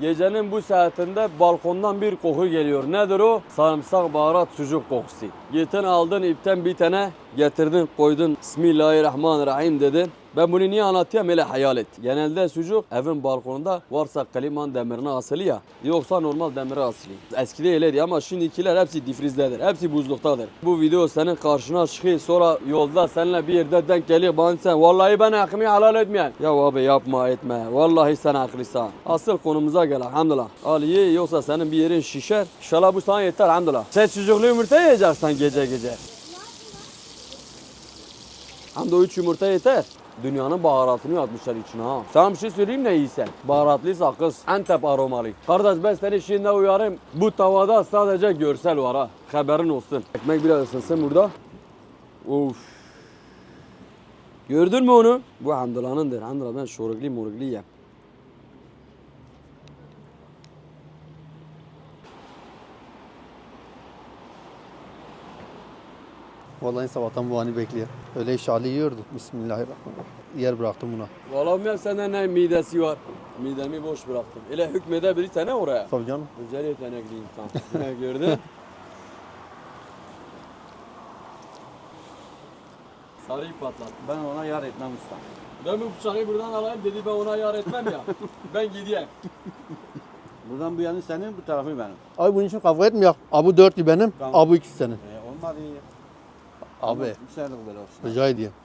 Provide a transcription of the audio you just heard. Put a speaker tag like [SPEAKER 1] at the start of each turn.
[SPEAKER 1] Gecenin bu saatinde balkondan bir koku geliyor. Nedir o? Sarımsak, baharat, sucuk kokusu. Gittin aldın ipten bir tane getirdin koydun. Bismillahirrahmanirrahim dedin. Ben bunu niye anlatıyorum öyle hayal et. Genelde sucuk evin balkonunda varsa kliman demirine asılı ya. Yoksa normal demire asılı. Eskide öyleydi ama şimdikiler hepsi difrizdedir. Hepsi buzluktadır. Bu video senin karşına çıkıyor sonra yolda seninle bir yerde denk geliyor bana sen vallahi ben hakkımı helal etmeyen. Ya abi yapma etme. Vallahi sen haklısın. Asıl konumuza gel elhamdülillah. Al ye yoksa senin bir yerin şişer. İnşallah bu sana yeter elhamdülillah. Sen sucuklu yumurta yiyeceksin gece gece. Hem de o üç yumurta yeter. Dünyanın baharatını atmışlar içine ha. Sana bir şey söyleyeyim ne yiysen. Baharatlıysa kız. Antep aromalı. Kardeş ben seni şimdi uyarayım. Bu tavada sadece görsel var ha. Haberin olsun. Ekmek biraz ısınsın burada. Uf. Gördün mü onu? Bu Hamdallah'ındır. Hamdallah ben şorukli morukli yem.
[SPEAKER 2] Vallahi sabahtan bu anı bekliyor. Öyle işalı yiyordu. Bismillahirrahmanirrahim. Yer bıraktım buna.
[SPEAKER 1] Vallahi ben senden ne midesi var. Midemi boş bıraktım. Öyle hükmedebilirsen ne oraya?
[SPEAKER 2] Tabii canım.
[SPEAKER 1] Özel yetenekli insan. Ne gördün? Sarıyı patlat.
[SPEAKER 3] Ben ona yar etmem usta.
[SPEAKER 1] Ben bu bıçağı buradan alayım dedi ben ona yar etmem ya. ben gideyim.
[SPEAKER 3] Buradan bu yanı senin, bu tarafı benim.
[SPEAKER 2] Abi bunun için kavga etmiyor. Abu dörtlü benim,
[SPEAKER 3] Tamam.
[SPEAKER 2] abu ikisi senin.
[SPEAKER 3] E, olmadı.
[SPEAKER 2] Abi
[SPEAKER 3] böyle olsun.
[SPEAKER 2] rica ediyorum.